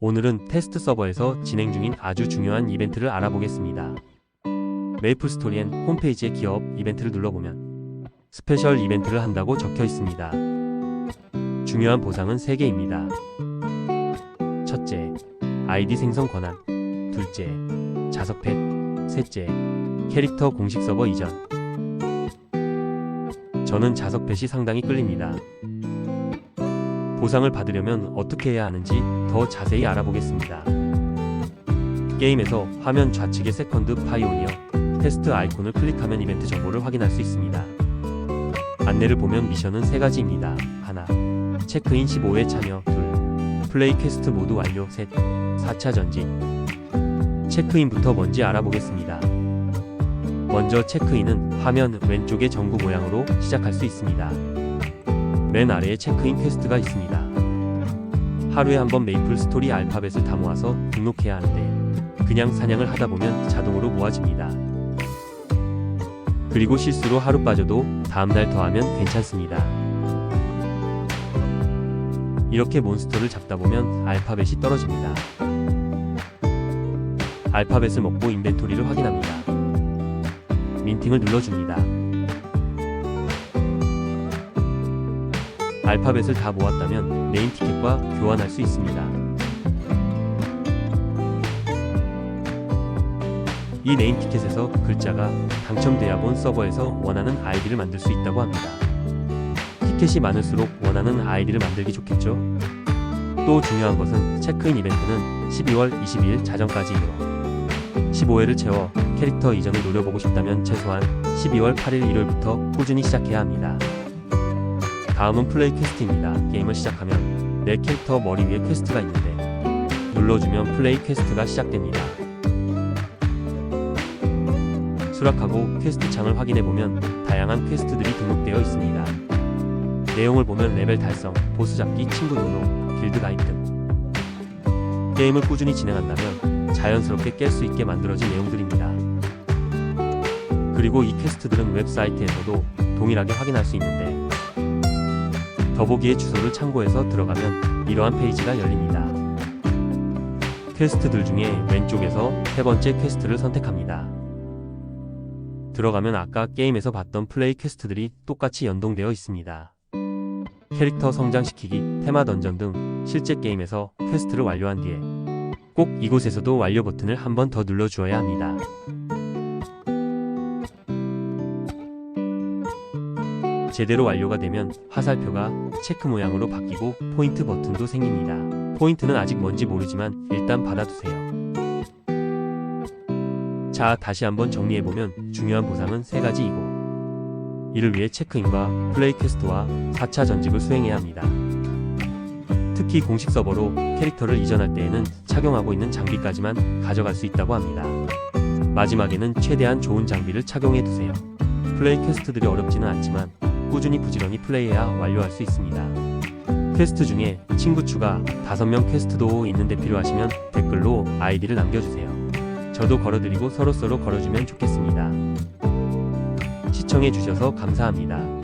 오늘은 테스트 서버에서 진행 중인 아주 중요한 이벤트를 알아보겠습니다. 메이플 스토리엔 홈페이지의 기업 이벤트를 눌러보면 스페셜 이벤트를 한다고 적혀 있습니다. 중요한 보상은 3개입니다. 첫째, 아이디 생성 권한. 둘째, 자석 펫. 셋째, 캐릭터 공식 서버 이전. 저는 자석 펫이 상당히 끌립니다. 보상을 받으려면 어떻게 해야 하는지 더 자세히 알아보겠습니다. 게임에서 화면 좌측의 세컨드 파이오니어 테스트 아이콘을 클릭하면 이벤트 정보를 확인할 수 있습니다. 안내를 보면 미션은 세 가지입니다. 하나, 체크인 15회 참여. 둘, 플레이 퀘스트 모두 완료. 셋, 4차 전진. 체크인부터 뭔지 알아보겠습니다. 먼저 체크인은 화면 왼쪽의 전구 모양으로 시작할 수 있습니다. 맨 아래에 체크인 퀘스트가 있습니다. 하루에 한 번 메이플 스토리 알파벳을 다 모아서 등록해야 하는데 그냥 사냥을 하다 보면 자동으로 모아집니다. 그리고 실수로 하루 빠져도 다음날 더하면 괜찮습니다. 이렇게 몬스터를 잡다 보면 알파벳이 떨어집니다. 알파벳을 먹고 인벤토리를 확인합니다. 민팅을 눌러줍니다. 알파벳을 다 모았다면 네임 티켓과 교환할 수 있습니다. 이 네임 티켓에서 글자가 당첨돼야 본 서버에서 원하는 아이디를 만들 수 있다고 합니다. 티켓이 많을수록 원하는 아이디를 만들기 좋겠죠? 또 중요한 것은 체크인 이벤트는 12월 22일 자정까지이므로 15회를 채워 캐릭터 이전을 노려보고 싶다면 최소한 12월 8일 일요일부터 꾸준히 시작해야 합니다. 다음은 플레이 퀘스트입니다. 게임을 시작하면 내 캐릭터 머리 위에 퀘스트가 있는데 눌러주면 플레이 퀘스트가 시작됩니다. 수락하고 퀘스트 창을 확인해보면 다양한 퀘스트들이 등록되어 있습니다. 내용을 보면 레벨 달성, 보스 잡기, 친구 등록, 길드 가입 등 게임을 꾸준히 진행한다면 자연스럽게 깰 수 있게 만들어진 내용들입니다. 그리고 이 퀘스트들은 웹사이트에서도 동일하게 확인할 수 있는데 더보기의 주소를 참고해서 들어가면 이러한 페이지가 열립니다. 퀘스트들 중에 왼쪽에서 세 번째 퀘스트를 선택합니다. 들어가면 아까 게임에서 봤던 플레이 퀘스트들이 똑같이 연동되어 있습니다. 캐릭터 성장시키기, 테마 던전 등 실제 게임에서 퀘스트를 완료한 뒤에 꼭 이곳에서도 완료 버튼을 한 번 더 눌러 주어야 합니다. 제대로 완료가 되면 화살표가 체크 모양으로 바뀌고 포인트 버튼도 생깁니다. 포인트는 아직 뭔지 모르지만 일단 받아두세요. 자, 다시 한번 정리해보면 중요한 보상은 세 가지이고 이를 위해 체크인과 플레이 퀘스트와 4차 전직을 수행해야 합니다. 특히 공식 서버로 캐릭터를 이전할 때에는 착용하고 있는 장비까지만 가져갈 수 있다고 합니다. 마지막에는 최대한 좋은 장비를 착용해 두세요. 플레이 퀘스트들이 어렵지는 않지만 꾸준히 부지런히 플레이해야 완료할 수 있습니다. 퀘스트 중에 친구 추가 5명 퀘스트도 있는데 필요하시면 댓글로 아이디를 남겨주세요. 저도 걸어드리고 서로서로 걸어주면 좋겠습니다. 시청해주셔서 감사합니다.